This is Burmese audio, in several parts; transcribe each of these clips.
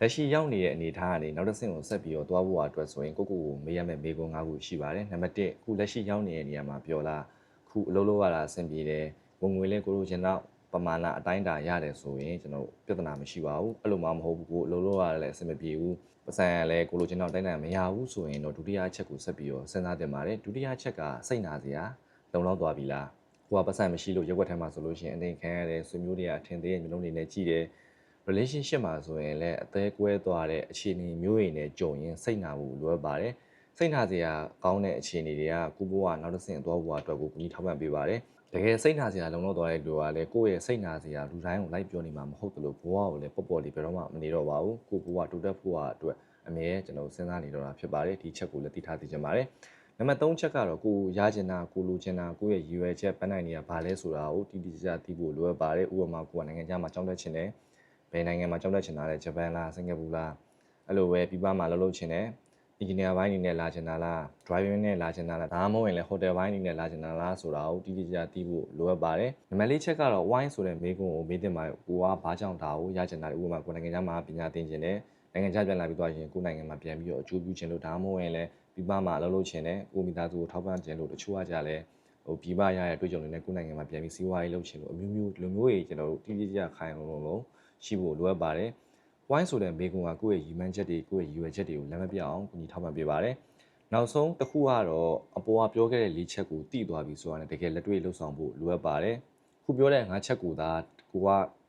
လက်ရှိရောက်နေတဲ့အနေအထားကနေနောက်တစ်ဆင့်ကိုဆက်ပြီးတော့သွားဖို့အတွက်ဆိုရင်ကိုကိုကိုမေးရမယ့်မေးခွန်း၅ခုရှိပါတယ်နံပါတ်1ခုလက်ရှိရောက်နေတဲ့နေရာမှာပြောလားခုအလုပ်လုပ်ရတာအဆင်ပြေတယ်ဝင်ငွေလဲကိုလိုချင်တော့ပမာဏအတိုင်းတာရတယ်ဆိုရင်ကျွန်တော်ပြဿနာမရှိပါဘူးအဲ့လိုမှမဟုတ်ဘူးကိုအလုပ်လုပ်ရတယ်လည်းအဆင်မပြေဘူးပစံရလဲကိုလိုချင်တော့တိုင်းတာမရဘူးဆိုရင်တော့ဒုတိယအချက်ကိုဆက်ပြီးတော့စဉ်းစားတင်ပါတယ်ဒုတိယအချက်ကစိတ်နာစရာလုံလောက်သွားပြီလားကိုကပတ်စံမရှိလို့ရုပ်ွက်ထဲမှာဆိုလို့ရှိရင်အသိခံရတဲ့ဆွေမျိုးတွေကအထင်သေးတဲ့မျိုးလုံးတွေနဲ့ကြည်တယ် relationship မှာဆိုရင်လည်းအသေးကွဲသွားတဲ့အခြေအနေမျိုးတွေနဲ့ကြုံရင်စိတ်နာဖို့လိုအပ်ပါတယ်စိတ်နာစရာကောင်းတဲ့အခြေအနေတွေကကိုဘိုးကနောက်တစ်ဆင့်သွားဖို့အတွက်ကိုကူညီထောက်ပံ့ပေးပါတယ်တကယ်စိတ်နာစရာလုံလောက်သွားတဲ့လူကလည်းကိုယ့်ရဲ့စိတ်နာစရာလူတိုင်းကိုလိုက်ပြောနေမှာမဟုတ်တယ်လို့ဘိုးကကိုလည်းပေါ့ပေါ့လေးဘယ်တော့မှမနေတော့ပါဘူးကိုဘိုးကတူတက်ဖို့အတွက်အမြဲကျွန်တော်စဉ်းစားနေတော့တာဖြစ်ပါတယ်ဒီချက်ကိုလည်းသိထားသိချင်ပါတယ်နံပါတ်3ချက်ကတော့ကိုရချင်တာကိုလိုချင်တာကိုယ့်ရဲ့ရည်ရွယ်ချက်ပန်းနိုင်နေတာဘာလဲဆိုတာကိုတိတိကျကျသိဖို့လိုအပ်ပါတယ်ဥပမာကိုကနိုင်ငံခြားမှာကြောင်းတက်ချင်တယ် ဘယ်နိုင်ငံမှာကြောင်းတက်ချင်တာလဲဂျပန်လားစင်ကာပူလားအဲ့လိုပဲပြည်ပမှာလှုပ်လှုပ်ချင်တယ် engineer ဘိုင်းအနေနဲ့လာချင်တာလား driving နဲ့လာချင်တာလားဒါမှမဟုတ်ရင်လည်း hotel ဘိုင်းအနေနဲ့လာချင်တာလားဆိုတာကိုတိတိကျကျသိဖို့လိုအပ်ပါတယ်နံပါတ်၄ချက်ကတော့ wine ဆိုတဲ့မေးခွန်းကိုမေးတင်ပါတယ်ကိုကဘာကြောင့်ဒါကိုရချင်တာလဲဥပမာကိုနိုင်ငံခြားမှာပညာသင်ချင်တယ်နိုင်ငံခြားပြန်လာပြီးသွားရင်ကိုယ်နိုင်ငံမှာပြန်ပြီးတော့အကျိုးပြုချင်လို့ဒါမှမဟုတ်ရင်လည်းပြည်ပမှာလှုပ်လှုပ်ချင်တယ်ကိုမိသားစုကိုထောက်ပံ့ချင်လို့တချို့ကကြလည်းဟိုပြည်ပရရဲ့တွေ့ကြုံနေတဲ့ကိုယ်နိုင်ငံမှာပြန်ပြီးစီးပွားရေးလုပ်ချင်လို့အမျိုးမျိုးလူမျိုးတွေကျွန်တော်တို့တိတိကျကျခိုင်အောင်လုံးလုံး ရှိဖို့လိုအပ်ပါတယ်။ wine ဆိုတဲ့မေကွန်ကကိုယ့်ရဲ့ရည်မှန်းချက်တွေကိုယ့်ရဲ့ရည်ရွယ်ချက်တွေကိုလမ်းမပြအောင်ကူညီထောက်ပံ့ပေးပါတယ်။နောက်ဆုံးတစ်ခုကတော့အပေါ်ကပြောခဲ့တဲ့လေးချက်ကိုတည်သွားပြီဆိုတာနဲ့တကယ်လက်တွေ့လှုပ်ဆောင်ဖို့လိုအပ်ပါတယ်။ခုပြောတဲ့ငါးချက်ကိုသာကိုက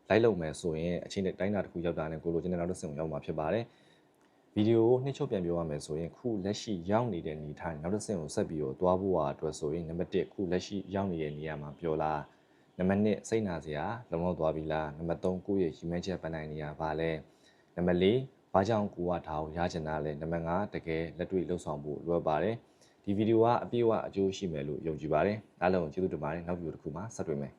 လိုက်လုပ်မယ်ဆိုရင်အချိန်နဲ့တိုင်းတာတစ်ခုရောက်တာနဲ့ကိုလိုချင်တဲ့နောက်တစ်ဆင့်ကိုရောက်မှာဖြစ်ပါတယ်။ဗီဒီယိုကိုနှိမ့်ချုပ်ပြန်ပြောရမယ်ဆိုရင်ခုလက်ရှိရောက်နေတဲ့နေထိုင်နောက်တစ်ဆင့်ကိုဆက်ပြီးတော့သွားဖို့ဟာအတွက်ဆိုရင်နံပါတ်1ခုလက်ရှိရောက်နေတဲ့နေရာမှာပြောလား နံပါတ်2စိတ်နာစရာလုံလောက်သွားပြီလားနံပါတ်3ကိုယ့်ရဲ့ရည်မှန်းချက်ပန်းနိုင်နေရပါလဲနံပါတ်4ဘာကြောင့်ကိုကဒါကိုရချင်တာလဲနံပါတ်5တကယ်လက်တွေ့လှုပ်ဆောင်ဖို့လိုအပ်ပါတယ်ဒီဗီဒီယိုကအပြည့်အဝအကျိုးရှိမယ်လို့ယုံကြည်ပါတယ်အားလုံးကျေးဇူးတင်ပါတယ်နောက်ဗီဒီယိုတစ်ခုမှာဆက်တွေ့မယ်